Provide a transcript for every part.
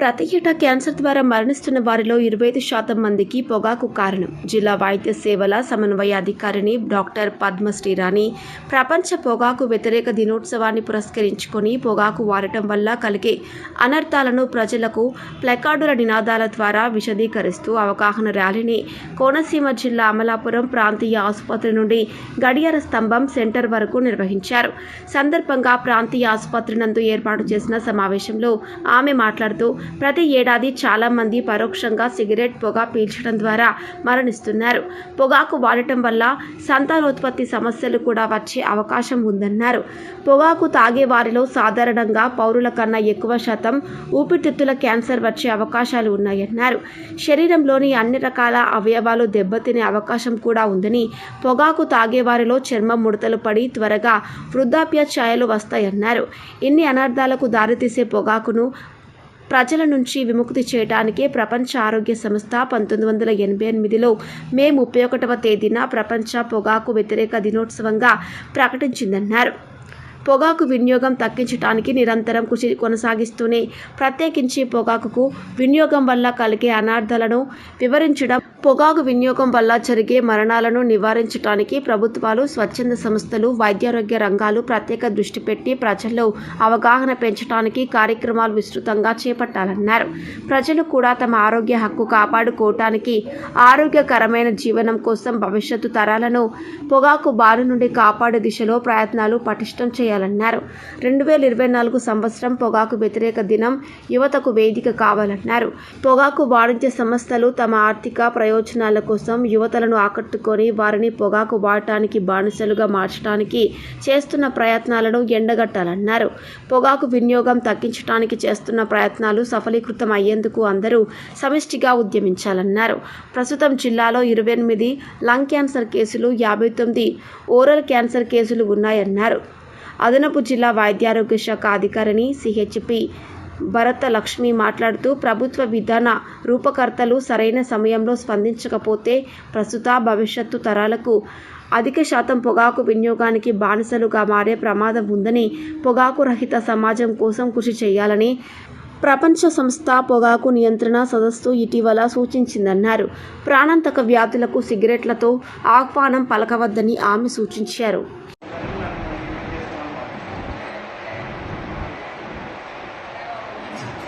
ప్రతి ఏటా క్యాన్సర్ ద్వారా మరణిస్తున్న వారిలో ఇరవై ఐదు శాతం మందికి పొగాకు కారణం. జిల్లా వైద్య సేవల సమన్వయాధికారిని డాక్టర్ పద్మశ్రీ రాణి ప్రపంచ పొగాకు వ్యతిరేక దినోత్సవాన్ని పురస్కరించుకొని పొగాకు వాడటం వల్ల కలిగే అనర్థాలను ప్రజలకు ప్లకార్డుల నినాదాల ద్వారా విశదీకరిస్తూ అవగాహన ర్యాలీని కోనసీమ జిల్లా అమలాపురం ప్రాంతీయ ఆసుపత్రి నుండి గడియార స్తంభం సెంటర్ వరకు నిర్వహించారు. సందర్భంగా ప్రాంతీయ ఆసుపత్రి నందు ఏర్పాటు చేసిన సమావేశంలో ఆమె మాట్లాడుతూ ప్రతి ఏడాది చాలామంది పరోక్షంగా సిగరెట్ పొగ పీల్చడం ద్వారా మరణిస్తున్నారు. పొగాకు వాడటం వల్ల సంతానోత్పత్తి సమస్యలు కూడా వచ్చే అవకాశం ఉందన్నారు. పొగాకు తాగే వారిలో సాధారణంగా పౌరుల కన్నా ఎక్కువ శాతం ఊపిరితిత్తుల క్యాన్సర్ వచ్చే అవకాశాలు ఉన్నాయన్నారు. శరీరంలోని అన్ని రకాల అవయవాలు దెబ్బతినే అవకాశం కూడా ఉందని పొగాకు తాగే వారిలో చర్మం ముడతలు పడి త్వరగా వృద్ధాప్య ఛాయలు వస్తాయన్నారు. ఇన్ని అనర్థాలకు దారితీసే పొగాకును ప్రజల నుంచి విముక్తి చేయడానికే ప్రపంచ ఆరోగ్య సంస్థ పంతొమ్మిది వందల ఎనభై ఎనిమిదిలో మే ముప్పై ఒకటవ తేదీన ప్రపంచ పొగాకు వ్యతిరేక దినోత్సవంగా ప్రకటించిందన్నారు. పొగాకు వినియోగం తగ్గించడానికి నిరంతరం కృషి కొనసాగిస్తూనే ప్రత్యేకించి పొగాకుకు వినియోగం వల్ల కలిగే అనార్థాలను వివరించడం పొగాకు వినియోగం వల్ల జరిగే మరణాలను నివారించడానికి ప్రభుత్వాలు స్వచ్ఛంద సంస్థలు వైద్యారోగ్య రంగాలు ప్రత్యేక దృష్టి పెట్టి ప్రజల్లో అవగాహన పెంచడానికి కార్యక్రమాలు విస్తృతంగా చేపట్టాలన్నారు. ప్రజలు కూడా తమ ఆరోగ్య హక్కు కాపాడుకోవటానికి ఆరోగ్యకరమైన జీవనం కోసం భవిష్యత్తు తరాలను పొగాకు బారి నుండి కాపాడే దిశలో ప్రయత్నాలు పటిష్టం చేయాలన్నారు. రెండు వేల ఇరవై నాలుగు సంవత్సరం పొగాకు వ్యతిరేక దినం యువతకు వేదిక కావాలన్నారు. పొగాకు వాణిజ్య సంస్థలు తమ ఆర్థిక ప్రయోజనాల కోసం యువతలను ఆకట్టుకొని వారిని పొగాకు వాడటానికి బానిసలుగా మార్చడానికి చేస్తున్న ప్రయత్నాలను ఎండగట్టాలన్నారు. పొగాకు వినియోగం తగ్గించడానికి చేస్తున్న ప్రయత్నాలు సఫలీకృతం అయ్యేందుకు అందరూ సమిష్టిగా ఉద్యమించాలన్నారు. ప్రస్తుతం జిల్లాలో ఇరవై ఎనిమిది లంగ్ క్యాన్సర్ కేసులు యాభై తొమ్మిది ఓరల్ క్యాన్సర్ కేసులు ఉన్నాయన్నారు. అదనపు జిల్లా వైద్యారోగ్య శాఖ అధికారిని సిహెచ్పి భరత లక్ష్మి మాట్లాడుతూ ప్రభుత్వ విధాన రూపకర్తలు సరైన సమయంలో స్పందించకపోతే ప్రస్తుత భవిష్యత్తు తరాలకు అధిక శాతం పొగాకు వినియోగానికి బానిసలుగా మారే ప్రమాదం ఉందని పొగాకు రహిత సమాజం కోసం కృషి చేయాలని ప్రపంచ సంస్థ పొగాకు నియంత్రణ సదస్సు ఇటీవల సూచించిందన్నారు. ప్రాణాంతక వ్యాధులకు సిగరెట్లతో ఆహ్వానం పలకవద్దని ఆమె సూచించారు.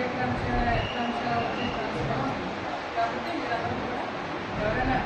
ఎక్లాంప్షియా ప్రీ ఎక్లాంప్షియా ఎక్లాంప్షియా వచ్చే ఛాన్స్ కాబట్టి మీరందరూ కూడా ఎవరైనా